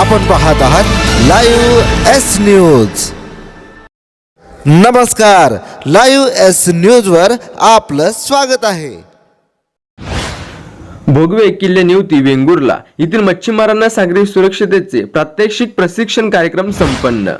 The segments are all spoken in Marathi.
आपण पाहत आहात लाईव्ह एस न्यूज. नमस्कार लाईव्ह एस न्यूजवर आपलं स्वागत आहे. भोगवे किल्ले निवती वेंगुर्ला. येथील मच्छीमारांना सागरी सुरक्षतेचे प्रात्यक्षिक प्रशिक्षण कार्यक्रम संपन्न.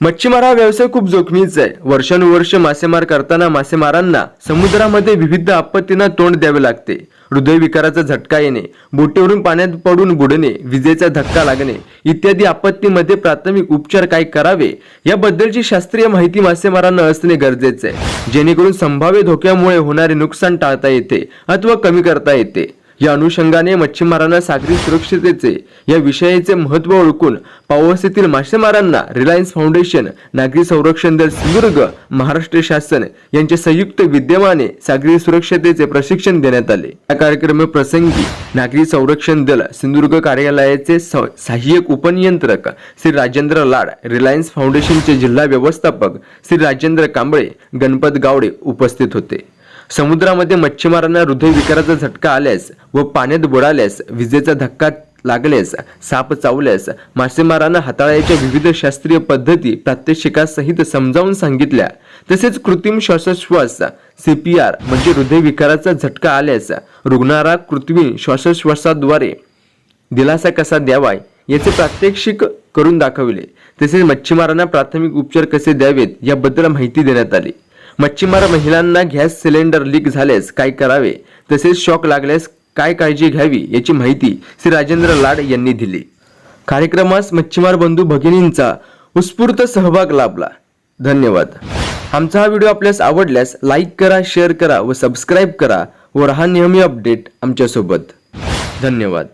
मच्छीमार हा व्यवसाय खूप जोखमीचा आहे. वर्षानुवर्ष मासेमार करताना मासेमारांना समुद्रामध्ये विविध आपत्तींना तोंड द्यावे लागते. हृदयविकाराचा झटका येणे बोटीवरून पाण्यात पडून बुडणे विजेचा धक्का लागणे इत्यादी आपत्तीमध्ये प्राथमिक उपचार काय करावे याबद्दलची शास्त्रीय माहिती मासेमारांना असणे गरजेचे आहे. जेणेकरून संभाव्य धोक्यामुळे होणारे नुकसान टाळता येते अथवा कमी करता येते. या अनुषंगाने मच्छीमारांना सागरी सुरक्षतेचे या विषयाचे महत्त्व ओळखून पावस मासेमारांना रिलायन्स फाउंडेशन नागरी संरक्षण दल सिंधुदुर्ग महाराष्ट्र शासन यांच्या संयुक्त विद्यमाने सागरी सुरक्षतेचे प्रशिक्षण देण्यात आले. या कार्यक्रम प्रसंगी नागरी संरक्षण दल सिंधुदुर्ग कार्यालयाचे स- सहाय्यक उपनियंत्रक श्री राजेंद्र लाड रिलायन्स फाउंडेशनचे जिल्हा व्यवस्थापक श्री राजेंद्र कांबळे गणपत गावडे उपस्थित होते. समुद्रामध्ये मच्छीमारांना हृदयविकाराचा झटका आल्यास व पाण्यात बुडाल्यास विजेचा धक्का लागल्यास साप चावल्यास मासेमारांना हाताळायच्या विविध शास्त्रीय पद्धती प्रात्यक्षिकासहित समजावून सांगितल्या. तसेच कृत्रिम श्वासोश्वास सीपीआर म्हणजे हृदयविकाराचा झटका आल्यास रुग्णाला कृत्रिम श्वासोश्वासाद्वारे दिलासा कसा द्यावा याचे प्रात्यक्षिक करून दाखविले. तसेच मच्छीमारांना प्राथमिक उपचार कसे द्यावेत याबद्दल माहिती देण्यात आली. मच्छीमार महिलांना गॅस सिलेंडर लीक झाल्यास काय करावे? तसेच शॉक लागल्यास काय काळजी घ्यावी याची माहिती श्री राजेंद्र लाड यांनी दिली. कार्यक्रमास मच्छीमार बंधू भगिनींचा उत्स्फूर्त सहभाग लाभला. धन्यवाद. आमचा हा व्हिडिओ आपल्यास आवडल्यास लाईक करा शेअर करा व सबस्क्राईब करा व राहा नेहमी अपडेट आमच्यासोबत. धन्यवाद.